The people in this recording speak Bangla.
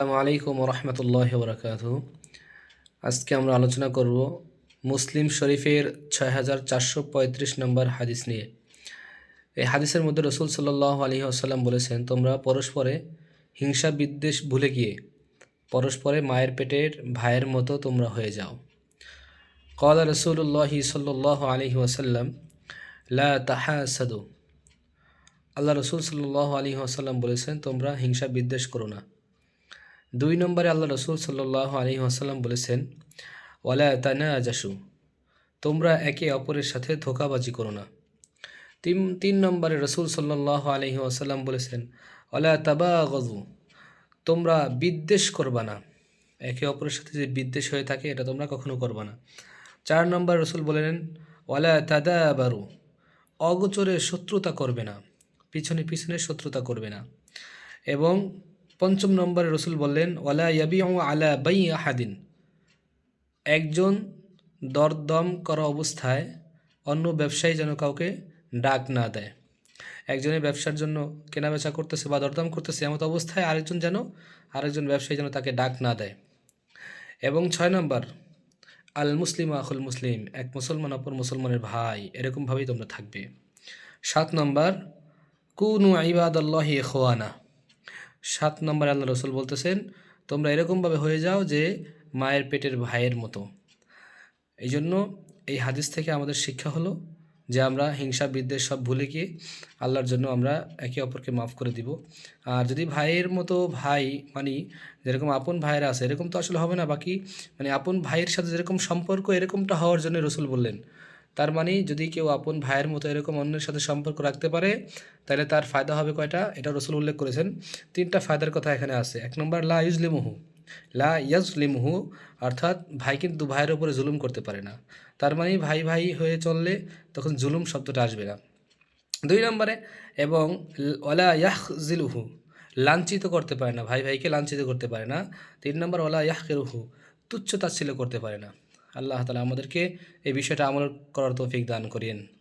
আসসালামু আলাইকুম রহমতুল্লাহ বরকাত আজকে আমরা আলোচনা করব মুসলিম শরীফের ছয় হাজার চারশো পঁয়ত্রিশ নম্বর হাদিস নিয়ে। এই হাদিসের মধ্যে রসুল সাল্লাহ আলী আসাল্লাম বলেছেন, তোমরা পরস্পরে হিংসা বিদ্বেষ ভুলে গিয়ে পরস্পরে মায়ের পেটের ভাইয়ের মতো তোমরা হয়ে যাও। কলা রসুল্লাহি সাল্লাহ আলহি ওয়াসাল্লাম, লা সাদু আল্লাহ রসুল সাল্লাহ আলী আসাল্লাম বলেছেন, তোমরা হিংসা বিদ্বেষ করো না। দুই নম্বরে আল্লাহ রসুল সাল্লাহ আলী আসাল্লাম বলেছেন, ওয়ালা তানা আজাসু তোমরা একে অপরের সাথে ধোকাবাজি করো না। তিন তিন নম্বরে রসুল সাল্লাহ আলহি আসাল্লাম বলেছেন, ওয়ালা তাবা গজু তোমরা বিদ্বেষ করবা না। একে অপরের সাথে যে বিদ্বেষ হয়ে থাকে, এটা তোমরা কখনো করবা না। চার নম্বর রসুল বলেন, ওয়ালা তাদা বারু অগোচরে শত্রুতা করবে না, পিছনে পিছনে শত্রুতা করবে না। এবং পঞ্চম নম্বরে রসুল বললেন, ওয়ালা ইয়াবি আলা বাই আহাদিন। একজন দরদম করা অবস্থায় অন্য ব্যবসায়ী যেন কাউকে ডাক না দেয়। একজনের ব্যবসার জন্য কেনাবেচা করতেছে বা দরদাম করতেছে এমত অবস্থায় আরেকজন যেন, আরেকজন ব্যবসায়ী যেন তাকে ডাক না দেয়। এবং ছয় নম্বর, আল মুসলিম আখুল মুসলিম, এক মুসলমান অপর মুসলমানের ভাই। এরকমভাবেই তোমরা থাকবে। সাত নম্বর, কুনু আইবাদ আল্লাহি খোয়ানা সাত নম্বর আল্লাহ রসুল বলতেছেন, তোমরা এরকমভাবে হয়ে যাও যে মায়ের পেটের ভাইয়ের মতো। এই জন্য এই হাদিস থেকে আমাদের শিক্ষা হলো যে আমরা হিংসা বিদ্বেষ সব ভুলে গিয়ে আল্লাহর জন্য আমরা একে অপরকে মাফ করে দিব। আর যদি ভাইয়ের মতো ভাই মানে যেরকম আপন ভাইয়েরা আছে, এরকম তো আসলে হবে না। বাকি মানে আপন ভাইয়ের সাথে যেরকম সম্পর্ক, এরকমটা হওয়ার জন্য রসুল বললেন। তার মানে যদি কেউ আপন ভাইয়ের মতো এরকম অন্যের সাথে সম্পর্ক রাখতে পারে, তাহলে তার ফায়দা হবে কয়টা? এটা রসুল উল্লেখ করেছেন। তিনটা ফায়দার কথা এখানে আছে। এক নম্বর, লা ইউজলিমহু। লা ইয়াজলিমহু অর্থাৎ ভাই কিন্তু ভাইয়ের ওপরে জুলুম করতে পারে না। তার মানে ভাই ভাই হয়ে চললে তখন জুলুম শব্দটা আসবে না। দুই নম্বরে, এবং ওলা ইয়াহজিলুহু লাঞ্ছিত করতে পারে না। ভাই ভাইকে লাঞ্ছিত করতে পারে না। তিন নম্বর ওলা ইয়াহকেরুহু, তুচ্ছ তাচ্ছিল্য করতে পারে না। আল্লাহ তালা আমাদেরকে এই বিষয়টা আমল করার তৌফিক দান করিয়েন।